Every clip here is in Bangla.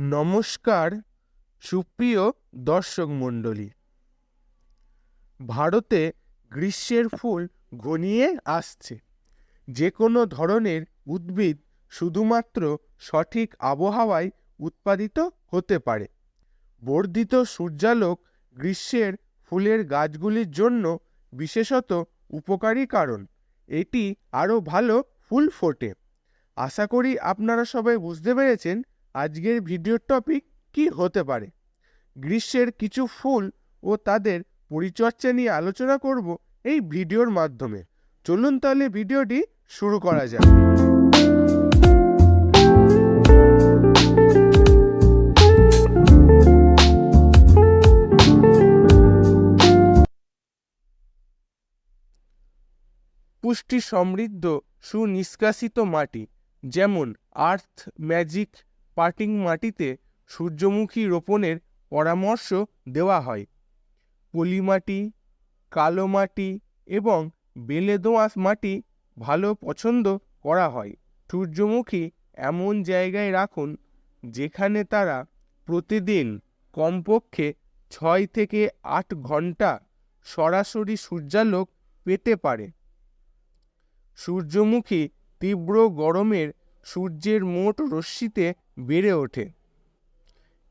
নমস্কার, সুপ্রিয় দর্শক মণ্ডলী। ভারতে গ্রীষ্মের ফুল ঘনিয়ে আসছে। যে কোনো ধরনের উদ্ভিদ শুধুমাত্র সঠিক আবহাওয়ায় উৎপাদিত হতে পারে। বর্ধিত সূর্যালোক গ্রীষ্মের ফুলের গাছগুলির জন্য বিশেষত উপকারী কারণ। এটি আরও ভালো ফুল ফোটে। আশা করি আপনারা সবাই বুঝতে পেরেছেন আজকের ভিডিওর টপিক কি হতে পারে? গ্রীষ্মের কিছু ফুল ও তাদের পরিচর্যা নিয়ে আলোচনা করব এই ভিডিওর মাধ্যমে। চলুন তাহলে ভিডিওটি শুরু করা যাক। পুষ্টি সমৃদ্ধ সুনিষ্কাশিত মাটি, যেমন আর্থ ম্যাজিক পাটিং মাটিতে সূর্যমুখী রোপণের পরামর্শ দেওয়া হয়। পলিমাটি কালো মাটি এবং বেলে দোআঁশ মাটি ভালো পছন্দ করা হয়। সূর্যমুখী এমন জায়গায় রাখুন যেখানে তারা প্রতিদিন কমপক্ষে ছয় থেকে আট ঘণ্টা সরাসরি সূর্যালোক পেতে পারে। সূর্যমুখী তীব্র গরমের সূর্যের মোট রশ্মিতে বেড়ে ওঠে।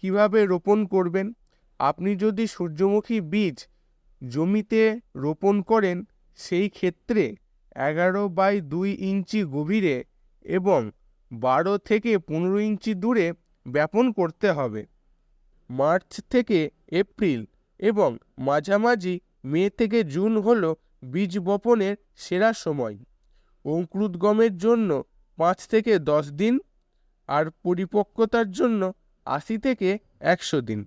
কীভাবে রোপণ করবেন? আপনি যদি সূর্যমুখী বীজ জমিতে রোপণ করেন, সেই ক্ষেত্রে এগারো বাই দুই ইঞ্চি গভীরে এবং বারো থেকে পনেরো ইঞ্চি দূরে ব্যাপন করতে হবে। মার্চ থেকে এপ্রিল এবং মাঝামাঝি মে থেকে জুন হল বীজ বপনের সেরা সময়। অঙ্কুরোদ্গমের জন্য পাঁচ থেকে দশ দিন আর পরিপক্কতার জন্য আশি থেকে একশো দিন।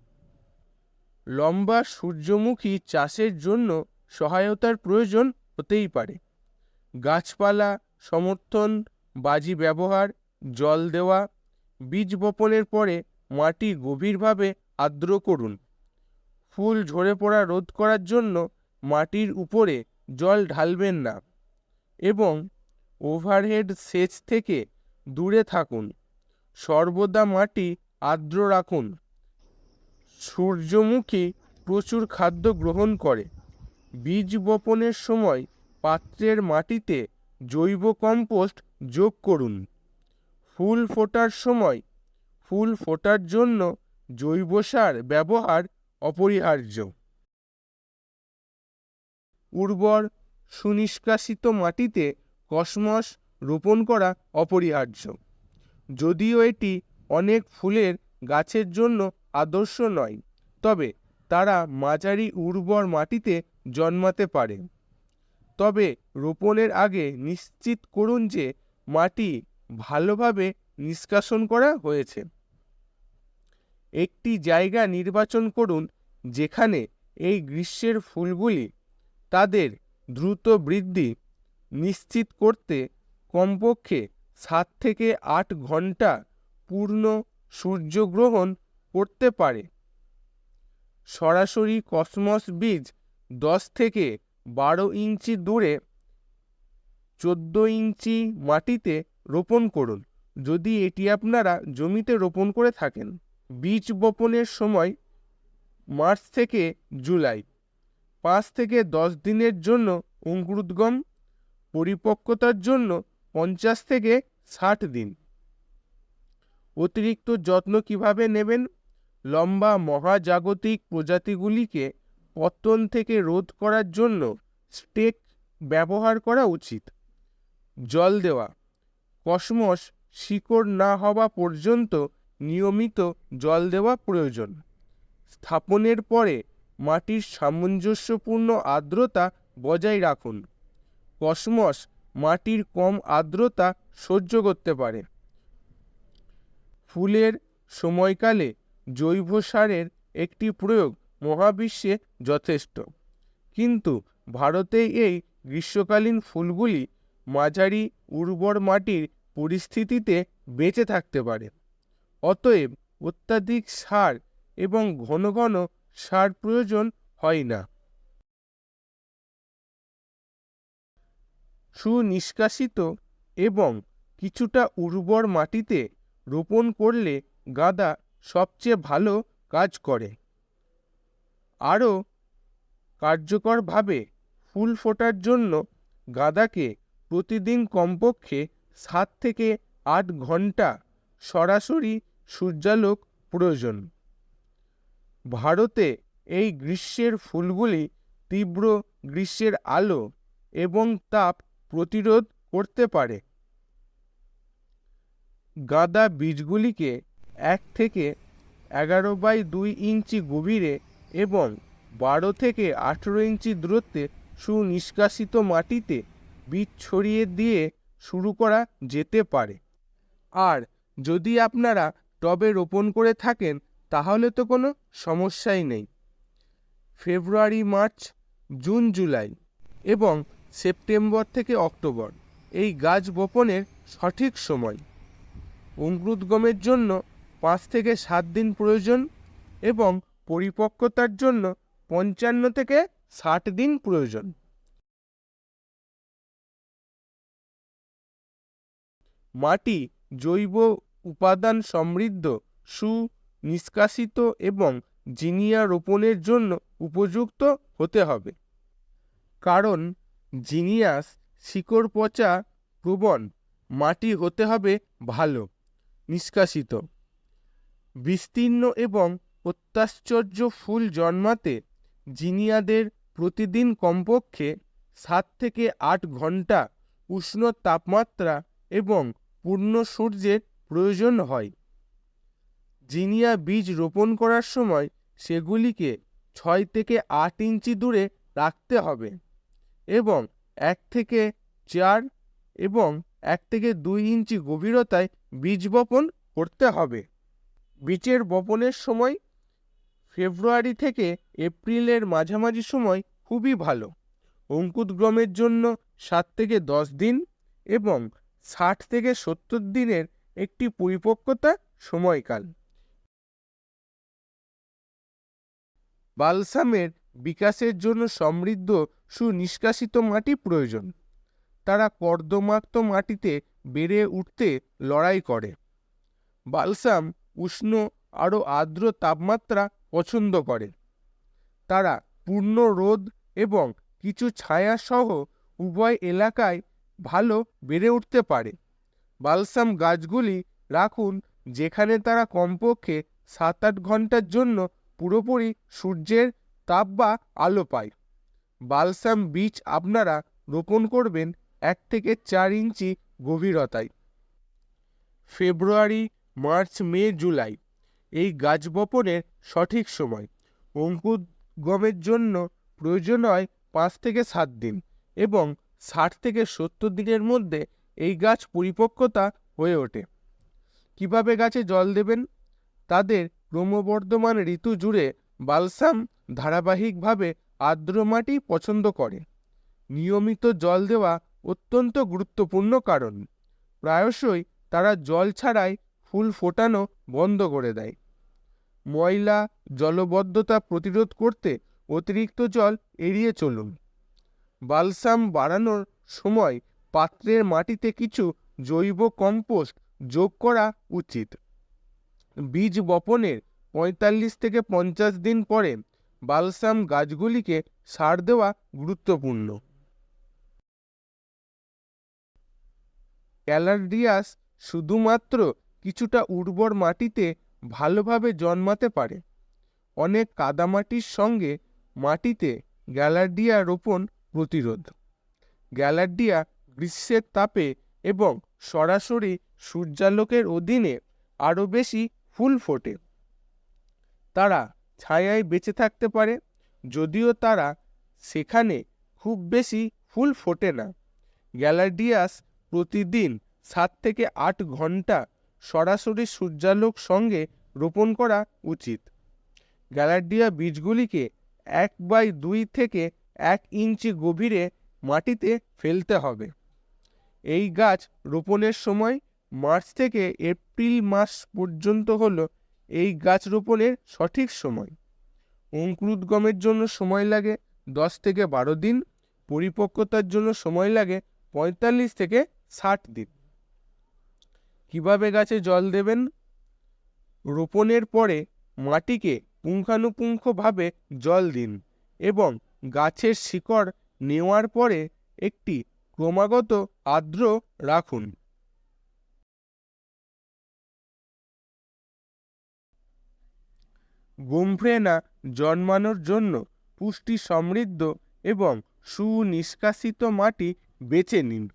লম্বা সূর্যমুখী চাষের জন্য সহায়তার প্রয়োজন হতেই পারে। গাছপালা সমর্থন, বাজি ব্যবহার, জল দেওয়া, বীজ বপনের পরে মাটি গভীরভাবে আর্দ্র করুন। ফুল ঝরে পড়া রোধ করার জন্য মাটির উপরে জল ঢালবেন না। এবং ওভারহেড সেচ থেকে দূরে থাকুন। সর্বদা মাটি আর্দ্র রাখুন। সূর্যমুখী প্রচুর খাদ্য গ্রহণ করে। বীজ বপনের সময় পাত্রের মাটিতে জৈব কম্পোস্ট যোগ করুন। ফুল ফোটার সময় ফুল ফোটার জন্য জৈব সার ব্যবহার অপরিহার্য। উর্বর, সুনিষ্কাশিত মাটিতে কসমস রোপণ করা অপরিহার্য। যদিও এটি অনেক ফুলের গাছের জন্য আদর্শ নয়, তবে তারা মাঝারি উর্বর মাটিতে জন্মাতে পারে। তবে রোপণের আগে নিশ্চিত করুন যে মাটি ভালোভাবে নিষ্কাশন করা হয়েছে। একটি জায়গা নির্বাচন করুন যেখানে এই গ্রীষ্মের ফুলগুলি তাদের দ্রুত বৃদ্ধি নিশ্চিত করতে কমপক্ষে সাত থেকে আট ঘণ্টা পূর্ণ সূর্যগ্রহণ করতে পারে। সরাসরি কসমস বীজ দশ থেকে বারো ইঞ্চি দূরে চোদ্দ ইঞ্চি মাটিতে রোপণ করুন, যদি এটি আপনারা জমিতে রোপণ করে থাকেন। বীজ বপনের সময় মার্চ থেকে জুলাই, পাঁচ থেকে দশ দিনের জন্য অঙ্কুরোদ্গম পরিপক্কতার জন্য পঞ্চাশ থেকে ষাট দিন। অতিরিক্ত যত্ন কীভাবে নেবেন? লম্বা মহাজাগতিক প্রজাতিগুলিকে পতন থেকে রোধ করার জন্য স্টেক ব্যবহার করা উচিত। জল দেওয়া। কসমস শিকড় না হওয়া পর্যন্ত নিয়মিত জল দেওয়া প্রয়োজন। স্থাপনের পরে মাটির সামঞ্জস্যপূর্ণ আর্দ্রতা বজায় রাখুন। কসমস মাটির কম আর্দ্রতা সহ্য করতে পারে। ফুলের সময়কালে জৈব সারের একটি প্রয়োগ মহাবিশ্বে যথেষ্ট। কিন্তু ভারতে এই গ্রীষ্মকালীন ফুলগুলি মাঝারি উর্বর মাটির পরিস্থিতিতে বেঁচে থাকতে পারে। অতএব অত্যাধিক সার এবং ঘন ঘন সার প্রয়োজন হয় না। সুনিষ্কাশিত এবং কিছুটা উর্বর মাটিতে রোপণ করলে গাঁদা সবচেয়ে ভালো কাজ করে। আরও কার্যকরভাবে ফুল ফোটার জন্য গাঁদাকে প্রতিদিন কমপক্ষে সাত থেকে আট ঘণ্টা সরাসরি সূর্যালোক প্রয়োজন। ভারতে এই গ্রীষ্মের ফুলগুলি তীব্র গ্রীষ্মের আলো এবং তাপ প্রতিরোধ করতে পারে। গাঁদা বীজগুলিকে এক থেকে এগারো বাই দুই ইঞ্চি গভীরে এবং বারো থেকে আঠেরো ইঞ্চি দূরত্বে সুনিষ্কাশিত মাটিতে বীজ ছড়িয়ে দিয়ে শুরু করা যেতে পারে। আর যদি আপনারা টবে রোপণ করে থাকেন, তাহলে তো কোনো সমস্যাই নেই। ফেব্রুয়ারি, মার্চ, জুন, জুলাই এবং সেপ্টেম্বর থেকে অক্টোবর। এই গাছ বপনের সঠিক সময়। অঙ্কুরোদ্গমের জন্য পাঁচ থেকে সাত দিন প্রয়োজন এবং পরিপক্কতার জন্য পঞ্চান্ন থেকে ষাট দিন প্রয়োজন। মাটি জৈব উপাদান সমৃদ্ধ, সুনিষ্কাশিত এবং জিনিয়া রোপণের জন্য উপযুক্ত হতে হবে। কারণ জিনিয়াস, শিকড় পচা, প্রবণ, মাটি হতে হবে ভালো, নিষ্কাশিত। বিস্তীর্ণ এবং অত্যাশ্চর্য ফুল জন্মাতে জিনিয়াদের প্রতিদিন কমপক্ষে সাত থেকে আট ঘণ্টা উষ্ণ তাপমাত্রা এবং পূর্ণ সূর্যের প্রয়োজন হয়। জিনিয়া বীজ রোপণ করার সময় সেগুলিকে ছয় থেকে আট ইঞ্চি দূরে রাখতে হবে। এবং এক থেকে চার এবং এক থেকে দুই ইঞ্চি গভীরতায় বীজ বপন করতে হবে। বীজের বপনের সময় ফেব্রুয়ারি থেকে এপ্রিলের মাঝামাঝি সময় খুবই ভালো। অঙ্কুদগ্রমের জন্য সাত থেকে দশ দিন এবং ষাট থেকে সত্তর দিনের একটি পরিপক্কতা সময়কাল। বালসামের বিকাশের জন্য সমৃদ্ধ সুনিষ্কাশিত মাটি প্রয়োজন। তারা কর্দমাক্ত মাটিতে বেড়ে উঠতে লড়াই করে। বালসাম উষ্ণ আরও আর্দ্র তাপমাত্রা পছন্দ করে। তারা পূর্ণ রোদ এবং কিছু ছায়া সহ উভয় এলাকায় ভালো বেড়ে উঠতে পারে। বালসাম গাছগুলি রাখুন যেখানে তারা কমপক্ষে সাত আট ঘণ্টার জন্য পুরোপুরি সূর্যের তাপ বা আলো পায়। বালসাম বীজ আপনারা রোপণ করবেন এক থেকে চার ইঞ্চি গভীরতায়। February, March, May, July. এই গাছ বপনের সঠিক সময়। অঙ্কুরগমের জন্য প্রয়োজন হয় পাঁচ থেকে সাত দিন এবং ষাট থেকে সত্তর দিনের মধ্যে এই গাছ পরিপক্কতা হয়ে ওঠে। কীভাবে গাছে জল দেবেন? তাদের ক্রমবর্ধমান ঋতু জুড়ে বালসাম ধারাবাহিকভাবে আর্দ্র মাটি পছন্দ করে। নিয়মিত জল দেওয়া অত্যন্ত গুরুত্বপূর্ণ কারণ। প্রায়শই তারা জল ছাড়াই ফুল ফোটানো বন্ধ করে দেয়। ময়লা, জলবদ্ধতা প্রতিরোধ করতে অতিরিক্ত জল এড়িয়ে চলুন। বালসাম বাড়ানোর সময় পাত্রের মাটিতে কিছু জৈব কম্পোস্ট যোগ করা উচিত। বীজ বপনের পঁয়তাল্লিশ থেকে পঞ্চাশ দিন পরে বালসাম গাছগুলিকে সার দেওয়া গুরুত্বপূর্ণ। ক্যালারডিয়াস শুধুমাত্র কিছুটা উর্বর মাটিতে ভালোভাবে জন্মাতে পারে। অনেক কাদামাটির সঙ্গে মাটিতে গ্যালার্ডিয়া রোপণ প্রতিরোধ। গ্যালার্ডিয়া গ্রীষ্মের তাপে এবং সরাসরি সূর্যালোকের অধীনে আরও বেশি ফুল ফোটে। তারা ছায়ায় বেঁচে থাকতে পারে, যদিও তারা সেখানে খুব বেশি ফুল ফোটে না। গ্যালার্ডিয়াস প্রতিদিন সাত থেকে আট ঘণ্টা সরাসরি সূর্যালোক সঙ্গে রোপণ করা উচিত। গ্যালার্ডিয়া বীজগুলিকে এক বাই দুই থেকে এক ইঞ্চি গভীরে মাটিতে ফেলতে হবে। এই গাছ রোপণের সময় মার্চ থেকে এপ্রিল মাস পর্যন্ত হল এই গাছ রোপণের সঠিক সময়। অঙ্কুরোদ্গমের জন্য সময় লাগে দশ থেকে বারো দিন, পরিপক্কতার জন্য সময় লাগে পঁয়তাল্লিশ থেকে ষাট দিন। কীভাবে গাছে জল দেবেন? রোপণের পরে মাটিকে পুঙ্খানুপুঙ্খভাবে জল দিন এবং গাছের শিকড় নেওয়ার পরে একটি ক্রমাগত আর্দ্র রাখুন। গুমফ্রেনা জন্মানোর জন্য পুষ্টি সমৃদ্ধ এবং সুনিষ্কাশিত মাটি বেছে নিন।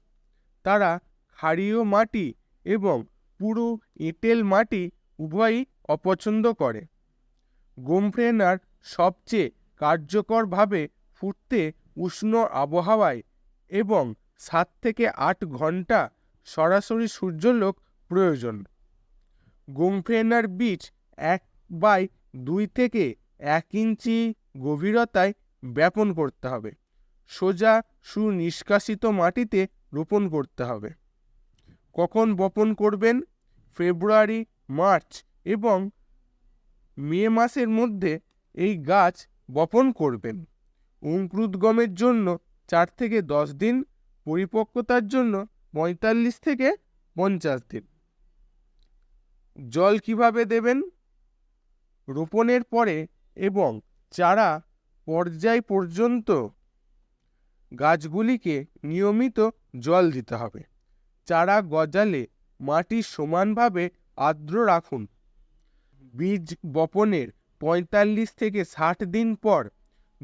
তারা ক্ষারীয় মাটি এবং পুরো এঁটেল মাটি উভয়ই অপছন্দ করে। গোমফ্রেনার সবচেয়ে কার্যকরভাবে ফুটতে উষ্ণ আবহাওয়ায় এবং সাত থেকে আট ঘণ্টা সরাসরি সূর্যলোক প্রয়োজন। গোমফ্রেনার বীজ এক বাই দুই থেকে এক ইঞ্চি গভীরতায় ব্যাপন করতে হবে। সোজা সুনিষ্কাশিত মাটিতে রোপণ করতে হবে। কখন বপন করবেন? ফেব্রুয়ারি, মার্চ এবং মে মাসের মধ্যে এই গাছ বপন করবেন। অঙ্কুরোদ্গমের জন্য চার থেকে দশ দিন, পরিপক্কতার জন্য পঁয়তাল্লিশ থেকে পঞ্চাশ দিন। জল কীভাবে দেবেন? রোপণের পরে এবং চারা পর্যায় পর্যন্ত গাছগুলিকে নিয়মিত জল দিতে হবে। চারা গজালে মাটি সমানভাবে আর্দ্র রাখুন। বীজ বপনের পঁয়তাল্লিশ থেকে ষাট দিন পর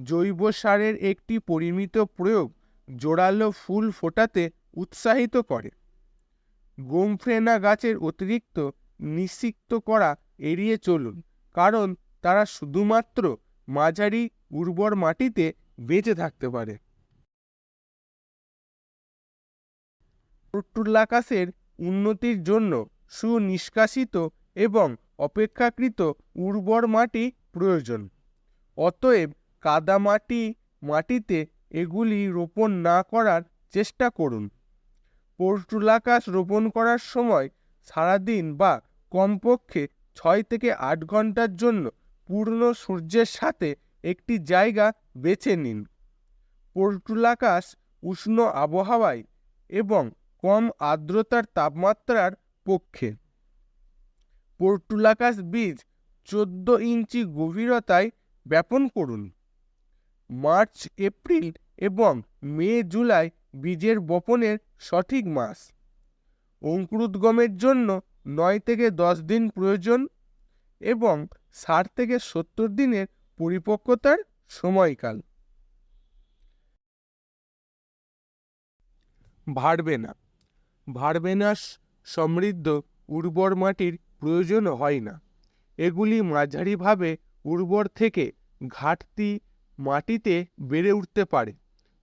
জৈব সারের একটি পরিমিত প্রয়োগ জোরালো ফুল ফোটাতে উৎসাহিত করে। গোমফ্রেনা গাছের অতিরিক্ত নিষিক্ত করা এড়িয়ে চলুন। কারণ তারা শুধুমাত্র মাঝারি উর্বর মাটিতে বেঁচে থাকতে পারে। পোর্টুলাকাসের উন্নতির জন্য সুনিষ্কাশিত এবং অপেক্ষাকৃত উর্বর মাটি প্রয়োজন। অতএব কাদামাটি মাটিতে এগুলি রোপণ না করার চেষ্টা করুন। পোর্টুলাকাস রোপণ করার সময় সারাদিন বা কমপক্ষে ছয় থেকে আট ঘণ্টার জন্য পূর্ণ সূর্যের সাথে একটি জায়গা বেছে নিন। পোর্টুলাকাস উষ্ণ আবহাওয়ায় এবং কম আর্দ্রতার তাপমাত্রার পক্ষে। পোর্টুলাকাস বীজ চোদ্দ ইঞ্চি গভীরতায় ব্যাপন করুন। মার্চ, এপ্রিল এবং মে, জুলাই বীজের বপনের সঠিক মাস। অঙ্কুরোদ্গমের জন্য নয় থেকে দশ দিন প্রয়োজন এবং ষাট থেকে সত্তর দিনের পরিপক্কতার সময়কাল। ভারবেনা ভারবেনাস সমৃদ্ধ উর্বর মাটির প্রয়োজন হয় না। এগুলি মাঝারিভাবে উর্বর থেকে ঘাটতি মাটিতে বেড়ে উঠতে পারে।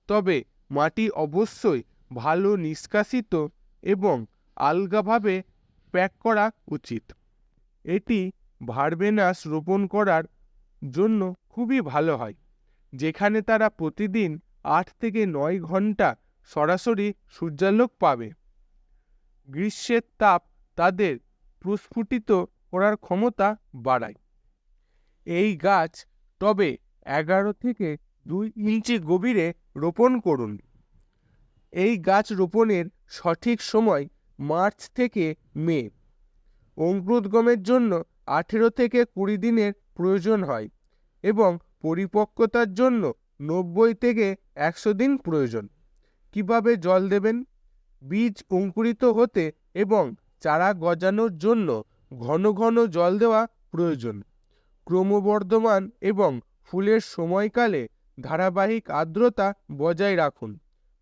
তবে মাটি অবশ্যই ভালো নিষ্কাশিত এবং আলগাভাবে প্যাক করা উচিত। এটি ভারবেনাস রোপণ করার জন্য খুবই ভালো হয়, যেখানে তারা প্রতিদিন আট থেকে নয় ঘণ্টা সরাসরি সূর্যালোক পাবে। গ্রীষ্মের তাপ তাদের প্রস্ফুটিত করার ক্ষমতা বাড়ায়। এই গাছ তবে এগারো থেকে দুই ইঞ্চি গভীরে রোপণ করুন। এই গাছ রোপণের সঠিক সময় মার্চ থেকে মে। অঙ্কুরোদ্গমের জন্য আঠেরো থেকে কুড়ি দিনের প্রয়োজন হয় এবং পরিপক্কতার জন্য নব্বই থেকে একশো দিন প্রয়োজন। কীভাবে জল দেবেন? বীজ অঙ্কুরিত হতে এবং চারা গজানোর জন্য ঘন ঘন জল দেওয়া প্রয়োজন। ক্রমবর্ধমান এবং ফুলের সময়কালে ধারাবাহিক আর্দ্রতা বজায় রাখুন।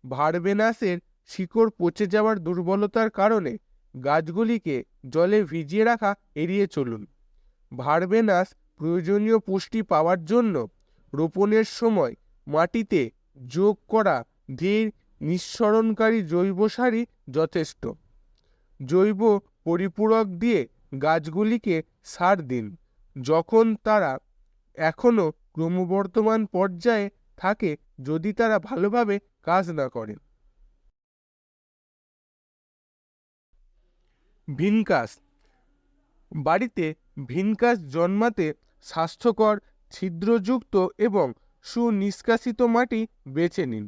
ভারবেনাসের শিকড় পচে যাওয়ার দুর্বলতার কারণে গাছগুলিকে জলে ভিজিয়ে রাখা এড়িয়ে চলুন। ভারবেনাস প্রয়োজনীয় পুষ্টি পাওয়ার জন্য রোপণের সময় মাটিতে যোগ করা ধীর, নিঃসরণকারী জৈব সারই যথেষ্ট। জৈব পরিপূরক দিয়ে গাছগুলিকে সার দিন। যখন তারা এখনও ক্রমবর্ধমান পর্যায়ে থাকে, যদি তারা ভালোভাবে কাজ না করে। ভিনকাস। বাড়িতে ভিনকাস জন্মাতে স্বাস্থ্যকর, ছিদ্রযুক্ত এবং সুনিষ্কাশিত মাটি বেছে নিন।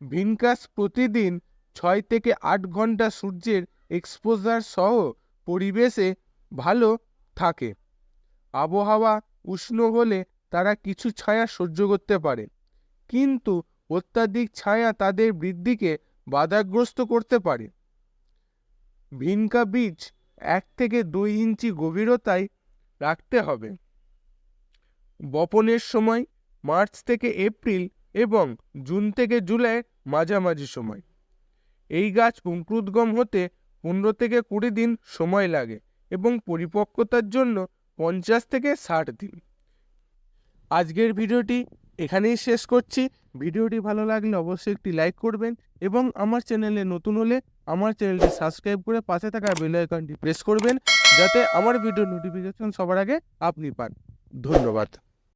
ভিনকাস প্রতিদিন ছয় থেকে আট ঘণ্টা সূর্যের এক্সপোজার সহ পরিবেশে ভালো থাকে। আবহাওয়া উষ্ণ হলে তারা কিছু ছায়া সহ্য করতে পারে, কিন্তু অত্যাধিক ছায়া তাদের বৃদ্ধিকে বাধাগ্রস্ত করতে পারে। ভিনকা বীজ এক থেকে দুই ইঞ্চি গভীরতায় রাখতে হবে। বপনের সময় মার্চ থেকে এপ্রিল এবং জুন থেকে জুলাই মাঝামাঝি সময়। এই গাছ অঙ্কুরোদ্গম হতে পনেরো থেকে কুড়ি দিন সময় লাগে এবং পরিপক্কতার জন্য পঞ্চাশ থেকে ষাট দিন। আজকের ভিডিওটি এখানেই শেষ করছি। ভিডিওটি ভালো লাগলে অবশ্যই একটি লাইক করবেন এবং আমার চ্যানেলে নতুন হলে আমার চ্যানেলটি সাবস্ক্রাইব করে পাশে থাকা বেল আইকনটি প্রেস করবেন, যাতে আমার ভিডিও নোটিফিকেশন সবার আগে আপনি পান। ধন্যবাদ।